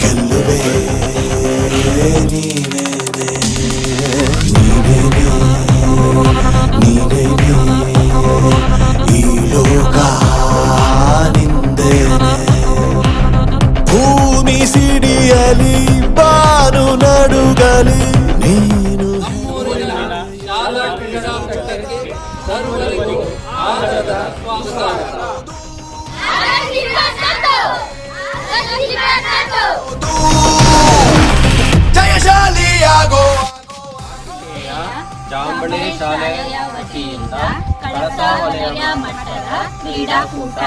గెల్లువే నీనే సిడియలి బాను నడుగలి నేను ಶಾಲಾ ಕ್ರೀಡಾ ಕಟ್ಟಕ್ಕೆ ಸರ್ವರಿಗೂ ಆದರದ ಸ್ವಾಗತ ಜಾಂಬಳಿ ಶಾಲೆಯ ವತಿಯಿಂದ ಕಳಸಾ ವಲಯ ಮಟ್ಟದ ಕ್ರೀಡಾಕೂಟ.